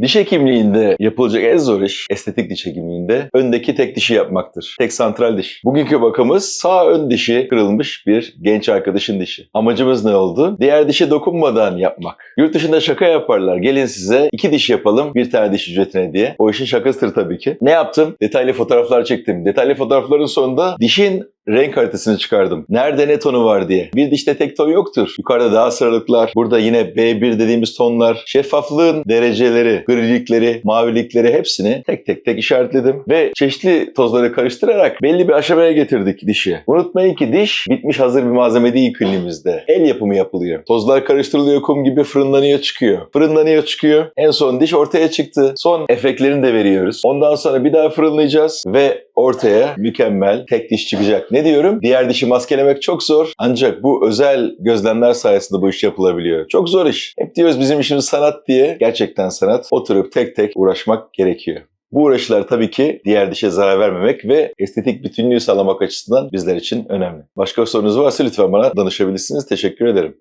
Diş hekimliğinde yapılacak en zor iş, estetik diş hekimliğinde öndeki tek dişi yapmaktır. Tek santral diş. Bugünkü bakımız sağ ön dişi kırılmış bir genç arkadaşın dişi. Amacımız ne oldu? Diğer dişe dokunmadan yapmak. Yurt dışında şaka yaparlar. Gelin size iki diş yapalım bir tane diş ücretine diye. O işin şakasıdır tabii ki. Ne yaptım? Detaylı fotoğraflar çektim. Detaylı fotoğrafların sonunda dişin renk haritasını çıkardım. Nerede ne tonu var diye. Bir dişte tek ton yoktur. Yukarıda daha sıralıklar. Burada yine B1 dediğimiz tonlar. Şeffaflığın dereceleri, grilikleri, mavilikleri hepsini tek tek tek işaretledim. Ve çeşitli tozları karıştırarak belli bir aşamaya getirdik dişi. Unutmayın ki diş bitmiş hazır bir malzeme değil kliniğimizde. El yapımı yapılıyor. Tozlar karıştırılıyor kum gibi fırınlanıyor çıkıyor. Fırınlanıyor çıkıyor. En son diş ortaya çıktı. Son efektlerini de veriyoruz. Ondan sonra bir daha fırınlayacağız ve ortaya mükemmel tek diş çıkacak. Ne diyorum? Diğer dişi maskelemek çok zor. Ancak bu özel gözlemler sayesinde bu iş yapılabiliyor. Çok zor iş. Hep diyoruz bizim işimiz sanat diye. Gerçekten sanat. Oturup tek tek uğraşmak gerekiyor. Bu uğraşılar tabii ki diğer dişe zarar vermemek ve estetik bütünlüğü sağlamak açısından bizler için önemli. Başka sorunuz varsa lütfen bana danışabilirsiniz. Teşekkür ederim.